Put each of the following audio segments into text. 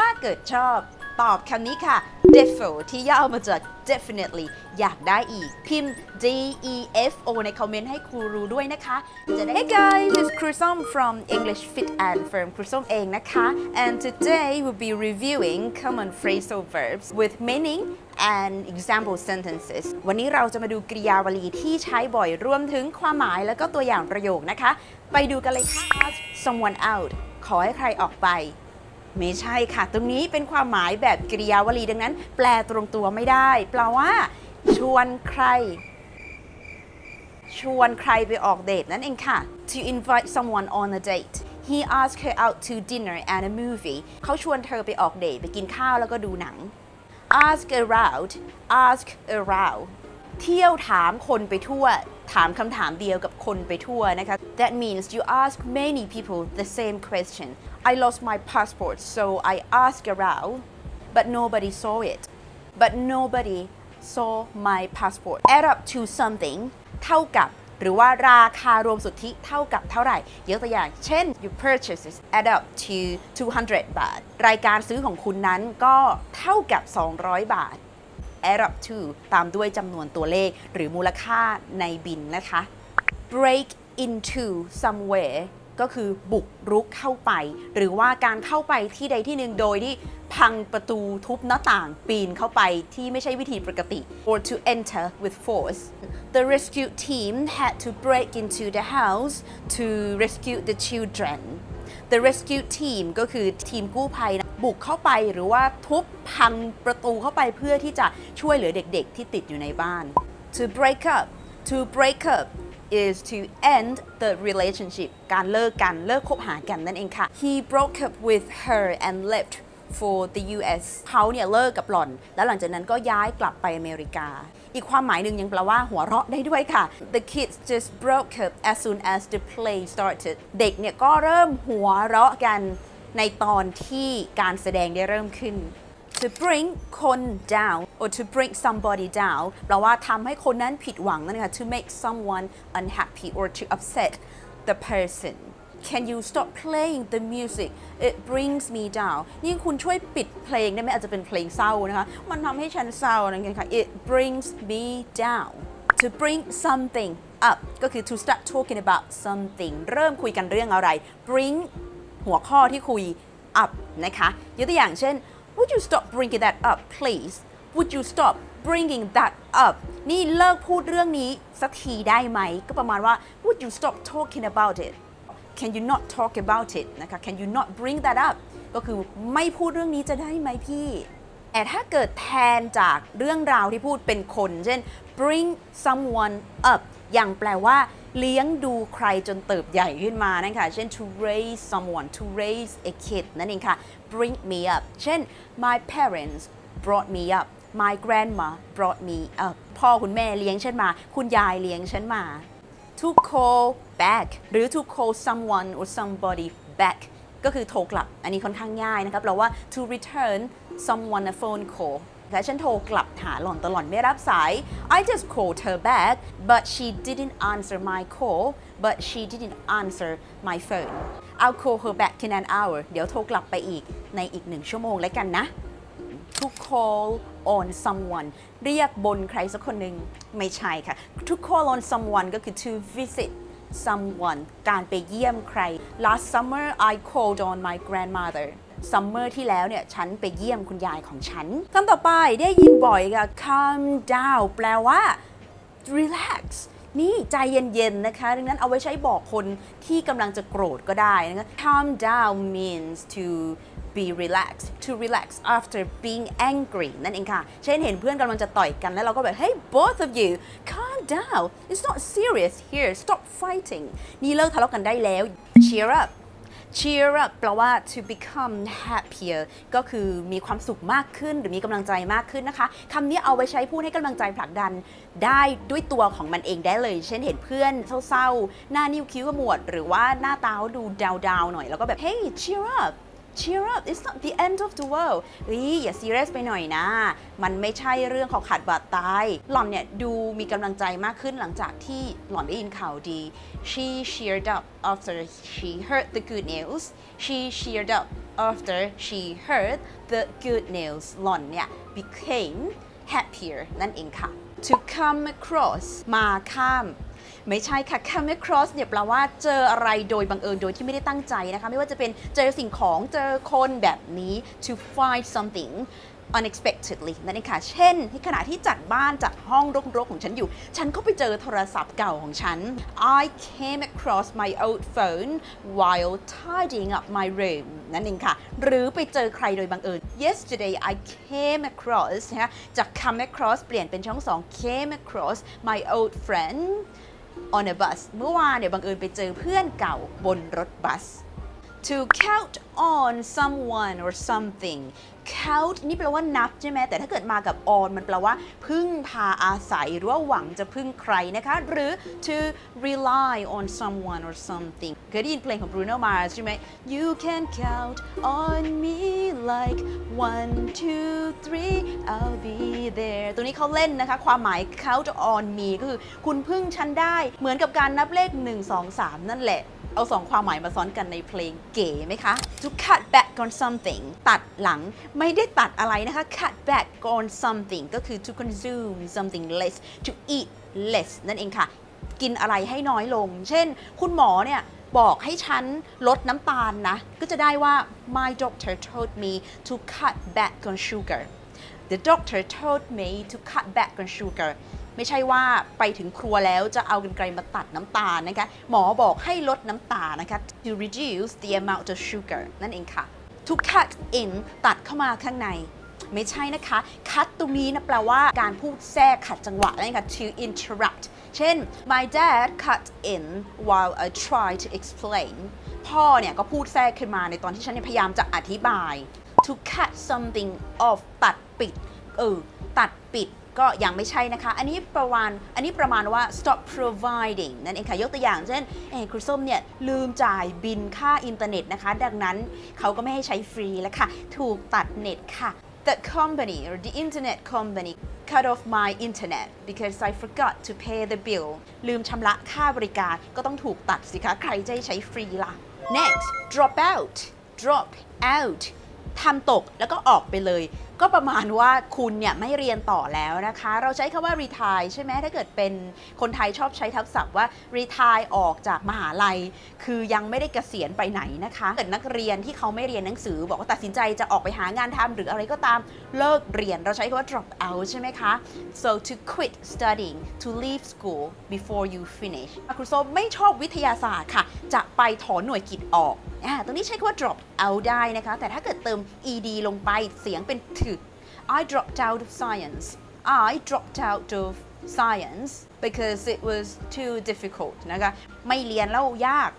ถ้าเกิดชอบ ตอบคำนี้ค่ะ defo ที่ย่อมาจาก definitely อยากได้อีก พิมพ์ D E F O ในคอมเมนต์ให้ครูรู้ด้วยนะคะ จะได้ Hey guys it's ครูส้ม from English Fit and Firm ครูส้มเองนะคะ and today we'll be reviewing common phrasal verbs with meaning and example sentences วันนี้เราจะมาดูกริยาวลีที่ใช้บ่อยรวมถึงความหมายแล้วก็ตัวอย่างประโยคนะคะ ไปดูกันเลยค่ะ someone out ขอให้ใครออกไป ไม่ใช่ค่ะ ตรงนี้เป็นความหมายแบบกริยาวลีดังนั้น แปลตรงตัวไม่ได้แปลว่า ชวนใคร ชวนใครไปออกเดทนั่นเองค่ะ to invite someone on a date he asked her out to dinner and a movie เขาชวนเธอไปออกเดทไปกินข้าวแล้วก็ดูหนัง ask around ask around เที่ยวถามคนไปทั่ว ถามคำถามเดียวกับคนไปทั่วนะคะ That means you ask many people the same question I lost my passport so I asked around but nobody saw it but nobody saw my passport add up to something เท่ากับหรือว่าราคารวมสุทธิเท่ากับเท่าไหร่ ยกตัวอย่าง เช่น you purchases add up to 200 บาท รายการซื้อของคุณนั้นก็เท่ากับ 200 บาท add up to ตามด้วยจำนวนตัวเลขหรือมูลค่าในบินนะคะ break into somewhere ก็คือบุกรุกเข้าไป หรือว่าการเข้าไปที่ใดที่หนึ่งโดยที่พังประตูทุบหน้าต่างปีนเข้าไปที่ไม่ใช่วิธีปกติ or to enter with force the rescue team had to break into the house to rescue the children the rescue team ก็คือทีมกู้ภัยนะบุกเข้าไปหรือว่าทุบพังประตูเข้าไปเพื่อที่จะช่วยเหลือเด็กๆ ที่ติดอยู่ในบ้าน to break up to break up is to end the relationship การเลิกกันเลิกคบหากันนั่นเองค่ะ he broke up with her and left for the US เขาเนี่ยเลิกกับหล่อน แล้วหลังจากนั้นก็ย้ายกลับไปอเมริกา อีกความหมายหนึ่งยังแปลว่าหัวเราะได้ด้วยค่ะ the kids just broke up as soon as the play started เด็กเนี่ยก็เริ่มหัวเราะกันในตอนที่การแสดงได้เริ่มขึ้น to bring คน down or to bring somebody down แปลว่าทำให้คนนั้นผิดหวังนั่นเองค่ะ to make someone unhappy or to upset the person Can you stop playing the music it brings me down นี่คุณช่วยปิดเพลงได้ไหมอาจจะเป็นเพลงเศร้านะคะ มันทำให้ฉันเศร้านั่นเองค่ะ it brings me down to bring something up ก็คือ to start talking about something เริ่มคุยกันเรื่องอะไร bring หัวข้อที่คุย up นะคะ ยกตัวอย่างเช่น Would you stop bringing that up please Would you stop bringing that up นี่เลิกพูดเรื่องนี้สักทีได้ไหม ก็ประมาณว่า Would you stop talking about it Can you not talk about it นะคะ Can you not bring that up ก็คือไม่พูดเรื่องนี้จะได้ไหมพี่ แต่ถ้าเกิดแทนจากเรื่องราวที่พูดเป็นคน เช่น bring someone up อย่างแปลว่า เลี้ยงดูใครจนเติบใหญ่ขึ้นมานั่นค่ะเช่น to raise someone to raise a kid นั่นเองค่ะ bring me up เช่น my parents brought me up my grandma brought me up พ่อคุณแม่เลี้ยงฉันมา คุณยายเลี้ยงฉันมา to call back หรือ to call someone or somebody back ก็คือโทรกลับ อันนี้ค่อนข้างง่ายนะครับเราว่า to return someone a phone call แต่ฉันโทรกลับหาหล่อนตลอนไม่รับสาย I just called her back but she didn't answer my call but she didn't answer my phone I'll call her back in an hour เดี๋ยวโทรกลับไปอีกในอีกหนึ่งชั่วโมงแล้วกันนะ to call on someone เรียกบนใครสักคนหนึ่งไม่ใช่ค่ะ to call on someone ก็คือ to visit someone การไปเยี่ยมใคร last summer I called on my grandmother summer ที่แล้วเนี่ย ฉันไปเยี่ยมคุณยายของฉันคำต่อไปได้ยินบ่อยค่ะ calm down แปลว่า relax นี่ใจเย็นๆนะคะ ดังนั้นเอาไว้ใช้บอกคนที่กำลังจะโกรธก็ได้นะคะ calm down means to be relaxed to relax after being angry นั่นเองค่ะ เช่นเห็นเพื่อนกำลังจะต่อยกันแล้วเราก็แบบ hey both of you calm down it's not serious here stop fighting นี่เลิกทะเลาะกันได้แล้ว cheer up cheer up แปลว่า to become happier ก็คือมีความสุขมากขึ้น หรือมีกำลังใจมากขึ้นนะคะคำนี้เอาไว้ใช้พูดให้กำลังใจผลักดัน ได้ด้วยตัวของมันเองได้เลย เช่นเห็นเพื่อนเศร้าๆ หน้านิ้วคิ้วขมวด หรือว่าหน้าตาเขาดูดาวๆหน่อย แล้วก็แบบ hey cheer up cheer up it's not the end of the world เฮ้ยอย่าซีเรียสไปหน่อยนะ มันไม่ใช่เรื่องของขาดบาดตายหล่อนเนี่ยดูมีกำลังใจมากขึ้นหลังจากที่หล่อนได้ยินข่าวดี she cheered up after she heard the good news she cheered up after she heard the good news หล่อนเนี่ย became happier นั่นเองค่ะ to come across มาข้าม ไม่ใช่ค่ะ come across เนี่ยแปลว่าเจออะไรโดยบังเอิญโดยที่ไม่ได้ตั้งใจนะคะ ไม่ว่าจะเป็นเจอสิ่งของเจอคนแบบนี้ to find something unexpectedly นั่นเองค่ะ เช่นที่ขณะที่จัดบ้านจัดห้องรกๆของฉันอยู่ ฉันก็ไปเจอโทรศัพท์เก่าของฉัน I came across my old phone while tidying up my room นั่นเองค่ะ หรือไปเจอใครโดยบังเอิญ yesterday I came across นะคะจาก come across เปลี่ยนเป็นช่องสอง came across my old friend on a bus เมื่อวานเนี่ยบังเอิญไปเจอเพื่อนเก่าบนรถบัส to count on someone or something count นี่แปลว่านับใช่ไหมแต่ถ้าเกิดมากับ on มันแปลว่า พึ่งพาอาศัยหรือว่าหวังจะพึ่งใครนะคะ หรือ to rely on someone or something เคยได้ยินเพลงของ Bruno Mars ใช่ไหม you can count on me like one two three I'll be there ตัวนี้เขาเล่นนะคะ ความหมาย count on me ก็คือคุณพึ่งฉันได้เหมือนกับการนับเลข 1 2 3 นั่นแหละเอาสองความหมายมาซ้อนกันในเพลงเก๋ไหมคะ to cut back on something ตัดหลังไม่ได้ตัดอะไรนะคะ cut back on something ก็คือ to consume something less to eat less นั่นเองค่ะ กินอะไรให้น้อยลง เช่น คุณหมอเนี่ย บอกให้ฉันลดน้ำตาลนะ ก็จะได้ว่า my doctor told me to cut back on sugar The doctor told me to cut back on sugar ไม่ใช่ว่าไปถึงครัวแล้วจะเอากันไกลมาตัดน้ำตาลนะคะ หมอบอกให้ลดน้ำตาลนะคะ to reduce the amount of sugar นั่นเองค่ะ to cut in ตัดเข้ามาข้างใน ไม่ใช่นะคะ cut ตรงนี้นะแปลว่าการพูดแทรกขัดจังหวะนั่นเองค่ะ to interrupt เช่น my dad cut in while I try to explain พ่อเนี่ยก็พูดแทรกขึ้นมาในตอนที่ฉันพยายามจะอธิบาย to cut something off ตัดปิด เออ ตัดปิดก็ยังไม่ใช่นะคะ อันนี้ประมาณ อันนี้ประมาณว่า stop providing นั่นเองค่ะ ยกตัวอย่างเช่น เอครูส้มเนี่ยลืมจ่ายบินค่าอินเทอร์เน็ตนะคะ ดังนั้นเขาก็ไม่ให้ใช้ฟรีแล้วค่ะ ถูกตัดเน็ตค่ะ The company or the internet company cut off my internet because I forgot to pay the bill ลืมชำระค่าบริการก็ต้องถูกตัดสิคะ ใครจะใช้ฟรีล่ะ next drop out drop out ทำตกแล้วก็ออกไปเลย ก็ประมาณว่าคุณเนี่ยไม่เรียนต่อแล้วนะคะ เราใช้คำว่า retire ใช่ไหมถ้าเกิดเป็นคนไทยชอบใช้ทับศัพท์ว่า retire ออกจากมหาลัย คือยังไม่ได้เกษียณไปไหนนะคะเกิดนักเรียนที่เขาไม่เรียนหนังสือ บอกว่าตัดสินใจจะออกไปหางานทำหรืออะไรก็ตามเลิกเรียนเราใช้คำว่า drop out ใช่ไหมคะ so to quit studying to leave school before you finish ครูโซไม่ชอบวิทยาศาสตร์ค่ะ จะไปถอนหน่วยกิจออก อ่าตรงนี้ใช้คำว่า drop out ได้นะคะ แต่ถ้าเกิดเติม ed ลงไปเสียงเป็นถึก I dropped out of science I dropped out of science because it was too difficult นะคะ ไม่เรียนแล้วยาก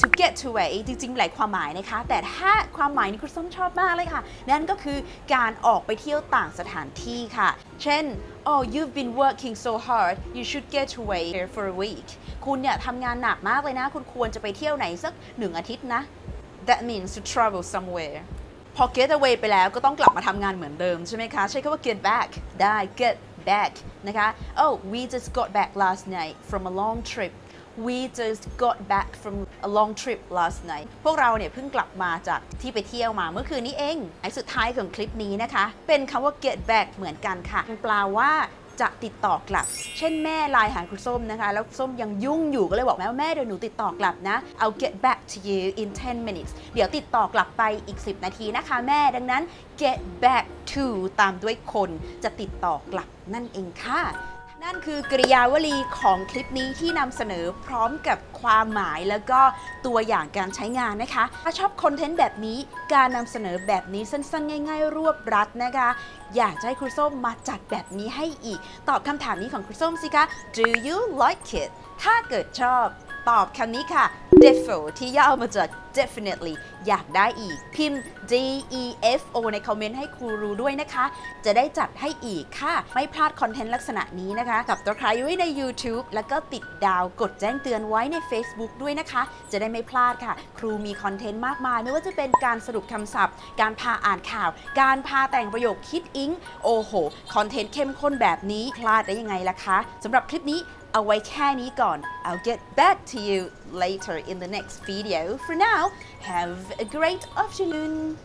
to get away จริงๆ หลายความหมายนะคะ แต่ถ้าความหมายนี้คุณส้มชอบมากเลยค่ะ นั่นก็คือการออกไปเที่ยวต่างสถานที่ค่ะ เช่น oh you've been working so hard you should get away there for a week คุณเนี่ยทำงานหนักมากเลยนะ คุณควรจะไปเที่ยวไหนสักหนึ่งอาทิตย์นะ that means to travel somewhere พอ get away ไปแล้วก็ต้องกลับมาทำงานเหมือนเดิมใช่ไหมคะ ใช้คำว่า get back ได้ get back นะคะ oh we just got back last night from a long trip we just got back from a long trip last night พวกเราเนี่ยเพิ่งกลับมาจากที่ไปเที่ยวมาเมื่อคืนนี้เองไอ้สุดท้ายของคลิปนี้นะคะ เป็นคำว่า get back เหมือนกันค่ะแปลว่า จะติดต่อกลับ เช่นแม่ไลน์หาคุณส้มนะคะ แล้วส้มยังยุ่งอยู่ก็เลยบอกแม่ว่าแม่เดี๋ยวหนูติดต่อกลับนะ I'll get back to you in 10 minutes เดี๋ยวติดต่อกลับไปอีก 10 นาทีนะคะแม่ดังนั้น get back to ตามด้วยคนจะติดต่อกลับนั่นเองค่ะนั่นคือกริยาวลีของคลิปนี้ที่นำเสนอพร้อมกับความหมายแล้วก็ตัวอย่างการใช้งานนะคะ ถ้าชอบคอนเทนต์แบบนี้ การนำเสนอแบบนี้สั้นๆ ง่าย ๆ รวบรัดนะคะ อยากจะให้ครูส้มมาจัดแบบนี้ให้อีก ตอบคำถามนี้ของครูส้มสิคะ Do you like it ถ้าเกิดชอบตอบคำนี้ค่ะ defo ที่ย่อมาจาก definitely อยากได้อีก พิมพ์ D E F O ในคอมเมนต์ให้ครูรู้ด้วยนะคะ จะได้จัดให้อีกค่ะ ไม่พลาดคอนเทนต์ลักษณะนี้นะคะ กับตัวใครไว้ใน YouTube แล้วก็ติดดาวกดแจ้งเตือนไว้ใน Facebook ด้วยนะคะ จะได้ไม่พลาดค่ะ ครูมีคอนเทนต์มากมาย ไม่ว่าจะเป็นการสรุปคำศัพท์ การพาอ่านข่าว การพาแต่งประโยคคิดอิง โอ้โห คอนเทนต์เข้มข้นแบบนี้ พลาดได้ยังไงล่ะคะสำหรับคลิปนี้เอาไว้แค่นี้ก่อน I'll get back to you later in the next video. For now, have a great afternoon.